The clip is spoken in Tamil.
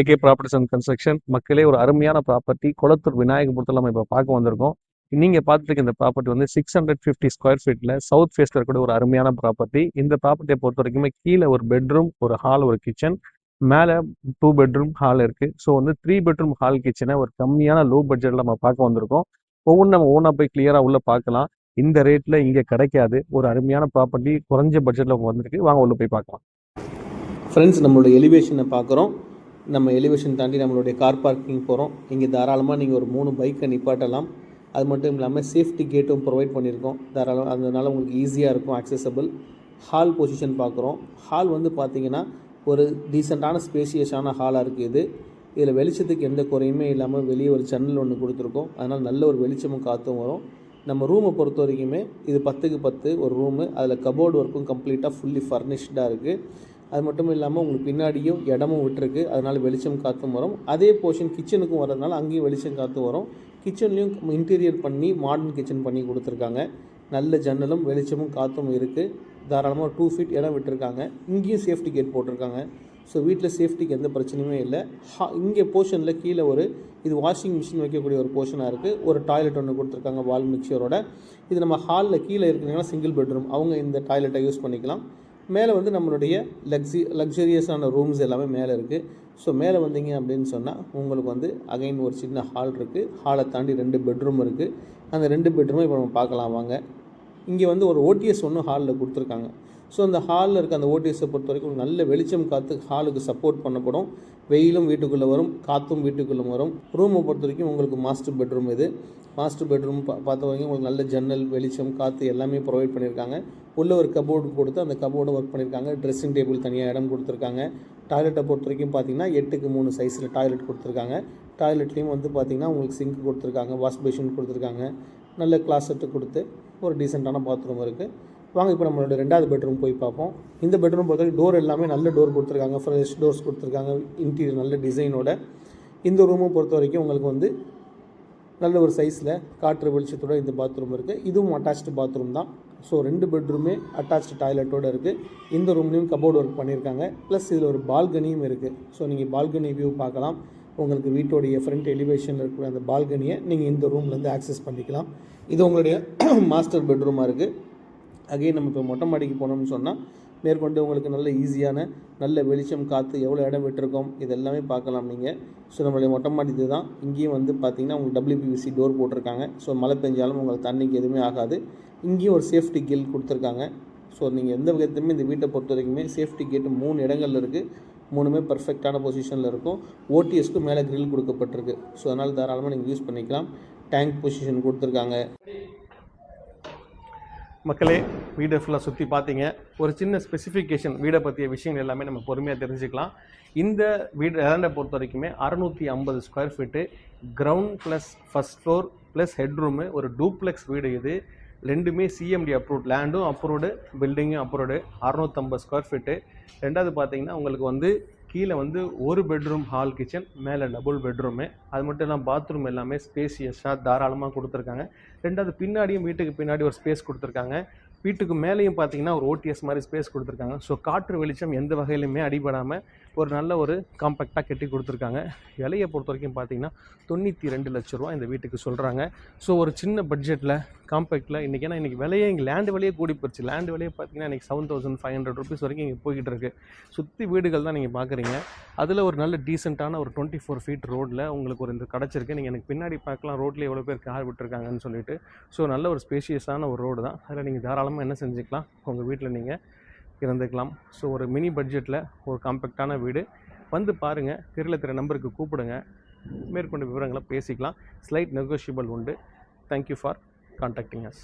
ஏகே ப்ராப்பர்ட்டிஸ் அண்ட் கன்ஸ்ட்ரக்ஷன் மக்களே ஒரு அருமையான ப்ராப்பர்ட்டி குளத்தூர் விநாயகபுரத்தில் நம்ம இப்போ பார்க்க வந்திருக்கோம். நீங்கள் பார்த்துருக்க இந்த ப்ராப்பர்ட்டி வந்து சிக்ஸ் ஹண்ட்ரட் ஃபிஃப்டி ஸ்கொயர் ஃபீட்டில் சவுத் ஃபேஸில் இருக்கக்கூடிய ஒரு அருமையான ப்ராப்பர்ட்டி இந்த ப்ராப்பர்ட்டியை பொறுத்த வரைக்குமே கீழே ஒரு பெட்ரூம் ஒரு ஹால் ஒரு கிச்சன் மேலே டூ பெட்ரூம் ஹால் இருக்குது ஸோ வந்து த்ரீ பெட்ரூம் ஹால் கிச்சனை ஒரு கம்மியான லோ பட்ஜெட்டில் நம்ம பார்க்க வந்திருக்கோம். ஒவ்வொன்றும் நம்ம ஓனாக போய் கிளியராக உள்ளே பார்க்கலாம். இந்த ரேட்டில் இங்கே கிடைக்காது. ஒரு அருமையான ப்ராப்பர்ட்டி குறைஞ்ச பட்ஜெட்டில் வந்திருக்கு. வாங்க உள்ளே போய் பார்க்கலாம். ஃப்ரெண்ட்ஸ் நம்மளோட எலிவேஷனை பார்க்குறோம். நம்ம எலிவேஷன் தாண்டி நம்மளுடைய கார் பார்க்கிங் போகிறோம் இங்கே தாராளமாக நீங்கள் ஒரு மூணு பைக்கை நிப்பாட்டலாம். அது மட்டும் இல்லாமல் சேஃப்டி கேட்டும் ப்ரொவைட் பண்ணியிருக்கோம். தாராளம் அதனால் உங்களுக்கு ஈஸியாக இருக்கும் அக்சஸபிள் ஹால் பொசிஷன் பார்க்குறோம். ஹால் வந்து பார்த்தீங்கன்னா ஒரு டீசெண்டான ஸ்பேசியஸான ஹாலாக இருக்குது இது. இதில் வெளிச்சத்துக்கு எந்த குறையுமே இல்லாமல் வெளியே ஒரு ஜன்னல் ஒன்று கொடுத்துருக்கோம். அதனால் நல்ல ஒரு வெளிச்சமும் காற்றும் வரும். நம்ம ரூமை பொறுத்த வரைக்குமே இது பத்துக்கு பத்து ஒரு ரூமு அதில் கபோர்டு ஒர்க்கும் கம்ப்ளீட்டாக ஃபுல்லி ஃபர்னிஷ்டாக இருக்குது அது மட்டும் இல்லாமல் உங்களுக்கு பின்னாடியும் இடமும் விட்டுருக்கு. அதனால் வெளிச்சம் காற்றும் வரும். அதே போர்ஷன் கிச்சனுக்கும் வரதுனால அங்கேயும் வெளிச்சம் காற்று வரும். கிச்சன்லேயும் இன்டீரியர் பண்ணி மாடர்ன் கிச்சன் பண்ணி கொடுத்துருக்காங்க. நல்ல ஜன்னலும் வெளிச்சமும் காற்றும் இருக்குது தாராளமாக டூ ஃபீட் இடம் விட்டுருக்காங்க. இங்கேயும் சேஃப்டி கேட் போட்டிருக்காங்க. ஸோ வீட்டில் சேஃப்டிக்கு எந்த பிரச்சனையுமே இல்லை. ஹா இங்கே போர்ஷனில் கீழே ஒரு இது வாஷிங் மிஷின் வைக்கக்கூடிய ஒரு போர்ஷனாக இருக்குது ஒரு டாய்லெட் ஒன்று கொடுத்துருக்காங்க வால் மிக்சரோட இது நம்ம ஹாலில் கீழே இருக்கிறீங்கன்னா சிங்கிள் பெட்ரூம் அவங்க இந்த டாய்லெட்டை யூஸ் பண்ணிக்கலாம். மேலே வந்து நம்மளுடைய லக்ஸி லக்ஸரியஸான ரூம்ஸ் எல்லாமே மேலே இருக்குது ஸோ மேலே வந்தீங்க அப்படின்னு சொன்னால் உங்களுக்கு வந்து அகைன் ஒரு சின்ன ஹால் இருக்குது ஹாலை தாண்டி ரெண்டு பெட்ரூம் இருக்குது அந்த ரெண்டு பெட்ரூமும் இப்போ நம்ம பார்க்கலாம் வாங்க. இங்கே வந்து ஒரு ஓடிஎஸ் ஒன்று ஹாலில் கொடுத்துருக்காங்க. ஸோ அந்த ஹாலில் இருக்க அந்த ஓடிஎஸை பொறுத்த வரைக்கும் நல்ல வெளிச்சம் காற்று ஹாலுக்கு சப்போர்ட் பண்ணப்படும். வெயிலும் வீட்டுக்குள்ளே வரும் காற்றும் வீட்டுக்குள்ளே வரும். ரூமை பொறுத்த வரைக்கும் உங்களுக்கு மாஸ்டர் பெட்ரூம் இது. மாஸ்டர் பெட்ரூம் பா பார்த்த வரைக்கும் உங்களுக்கு நல்ல ஜன்னல் வெளிச்சம் காற்று எல்லாமே ப்ரொவைட் பண்ணியிருக்காங்க. உள்ளே ஒரு கபோர்டு கொடுத்து அந்த கபோர்டு ஒர்க் பண்ணியிருக்காங்க. ட்ரெஸ்ஸிங் டேபிள் தனியாக இடம் கொடுத்துருக்காங்க. டாய்லெட்டை பொறுத்த வரைக்கும் பார்த்தீங்கன்னா எட்டுக்கு மூணு சைஸில் டாய்லெட் கொடுத்துருக்காங்க. டாய்லெட்லேயும் வந்து பார்த்தீங்கன்னா உங்களுக்கு சிங்க் கொடுத்துருக்காங்க வாஷ் பேஷின் கொடுத்துருக்காங்க. நல்ல கிளாஸெட்டு கொடுத்து ஒரு டீசெண்டான பாத்ரூம் இருக்குது வாங்க இப்போ நம்மளோட ரெண்டாவது பெட்ரூம் போய் பார்ப்போம். இந்த பெட்ரூம் பொறுத்த வரைக்கும் டோர் எல்லாமே நல்ல டோர் கொடுத்துருக்காங்க. ஃப்ரெஷ் டோர்ஸ் கொடுத்துருக்காங்க. இன்டீரியர் நல்ல டிசைனோட இந்த ரூமும் பொறுத்த வரைக்கும் உங்களுக்கு வந்து நல்ல ஒரு சைஸில் காற்று வெளிச்சத்தோட இந்த பாத்ரூம் இருக்குது இதுவும் அட்டாச்டு பாத்ரூம் தான். ஸோ ரெண்டு பெட்ரூமே அட்டாச்டு டாய்லெட்டோடு இருக்குது இந்த ரூம்லேயும் கபோர்டு ஒர்க் பண்ணியிருக்காங்க ப்ளஸ் இதில் ஒரு பால்கனியும் இருக்குது ஸோ நீங்கள் பால்கனி வியூ பார்க்கலாம். உங்களுக்கு வீட்டோடைய ஃப்ரண்ட் எலிவேஷனில் இருக்கிற அந்த பால்கனியை நீங்கள் இந்த ரூம்லேருந்து ஆக்சஸ் பண்ணிக்கலாம். இது உங்களுடைய மாஸ்டர் பெட்ரூமாக இருக்குது அகைன் நம்ம இப்போ மொட்டை மாடிக்கு போனோம்னு சொன்னால் மேற்கொண்டு உங்களுக்கு நல்ல ஈஸியான நல்ல வெளிச்சம் காற்று எவ்வளோ இடம் விட்டுருக்கோம் இது எல்லாமே பார்க்கலாம் நீங்கள் ஸோ நம்மளுடைய மொட்டை மாடி இது தான் இங்கேயும் வந்து பார்த்தீங்கன்னா உங்களுக்கு டபிள்யூபிவிசி டோர் போட்டிருக்காங்க. ஸோ மழை பெஞ்சாலும் உங்களுக்கு தண்ணிக்கு எதுவுமே ஆகாது. இங்கேயும் ஒரு சேஃப்டி கில் கொடுத்துருக்காங்க. ஸோ நீங்கள் எந்த விதத்துலையுமே இந்த வீட்டை பொறுத்த வரைக்குமே சேஃப்டி கேட்டு மூணு இடங்கள்ல இருக்குது மூணுமே பர்ஃபெக்டான பொசிஷனில் இருக்கும். ஓடிஎஸ்க்கு மேலே கிரில் கொடுக்கப்பட்டிருக்கு. ஸோ அதனால் தாராளமாக நீங்கள் யூஸ் பண்ணிக்கலாம். டேங்க் பொசிஷன் கொடுத்துருக்காங்க. மக்களே வீடை ஃபுல்லாக சுற்றி பார்த்தீங்க ஒரு சின்ன ஸ்பெசிஃபிகேஷன் வீடை பற்றிய விஷயங்கள் எல்லாமே நம்ம பொறுமையாக தெரிஞ்சுக்கலாம். இந்த வீடு லேண்டை பொறுத்த வரைக்குமே அறநூற்றி ஐம்பது square feet ground plus first floor plus headroom ஒரு டூப்ளெக்ஸ் வீடு இது. ரெண்டுமே சிஎம்டி அப்ரூவ்ட் லேண்டும் அப்ரூவ்டு பில்டிங்கும் அப்ரூவ்டு அறநூற்றம்பது ஸ்கொயர் ஃபீட்டு ரெண்டாவது பார்த்தீங்கன்னா உங்களுக்கு வந்து கீழே வந்து ஒரு பெட்ரூம் ஹால் கிச்சன் மேலே டபுள் பெட்ரூமு அது மட்டும் இல்லாமல் பாத்ரூம் எல்லாமே ஸ்பேசியஸாக தாராளமாக கொடுத்துருக்காங்க. ரெண்டாவது பின்னாடியும் வீட்டுக்கு பின்னாடி ஒரு ஸ்பேஸ் கொடுத்துருக்காங்க. வீட்டுக்கு மேலேயும் பார்த்தீங்கன்னா ஒரு ஓடிஎஸ் மாதிரி ஸ்பேஸ் கொடுத்துருக்காங்க. ஸோ காற்று வெளிச்சம் எந்த வகையிலுமே அடிபடாமல் ஒரு நல்ல ஒரு காம்பேக்டாக கட்டி கொடுத்துருக்காங்க. விலையை பொறுத்த வரைக்கும் பார்த்தீங்கன்னா தொண்ணூற்றி ரெண்டு லட்ச ரூபா இந்த வீட்டுக்கு சொல்கிறாங்க ஸோ ஒரு சின்ன பட்ஜெட்டில் காம்பேக்டில் இன்றைக்கி ஏன்னா இன்றைக்கி விலையே இங்கே லேண்டு விலையே கூடி போச்சு. லேண்டு விலையே பார்த்தீங்கன்னா இன்றைக்கி seven thousand five hundred rupees வரைக்கும் இங்கே போய்கிட்டு இருக்குது சுற்றி வீடுகள் தான் நீங்கள் பார்க்குறீங்க அதில் ஒரு நல்ல டீசெண்டான ஒரு டுவெண்ட்டி ஃபோர் ஃபீட் ரோட்டில் உங்களுக்கு ஒரு இந்த கிடச்சிருக்கு. நீங்கள் எனக்கு பின்னாடி பார்க்கலாம் ரோட்டில் எவ்வளோ பேர் கார் விட்டுருக்காங்கன்னு சொல்லிட்டு. ஸோ நல்ல ஒரு ஸ்பேஷியஸான ஒரு ரோடு தான். அதில் நீங்கள் தாராளமாக என்ன செஞ்சுக்கலாம் உங்கள் வீட்டில் நீங்கள் இருந்துக்கலாம். ஸோ ஒரு மினி பட்ஜெட்டில் ஒரு காம்பேக்டான வீடு. வந்து பாருங்கள் தெரியல திற நம்பருக்கு கூப்பிடுங்க. மேற்கொண்ட விவரங்களை பேசிக்கலாம். ஸ்லைட் நெகோஷியபிள் உண்டு. Thank you for contacting us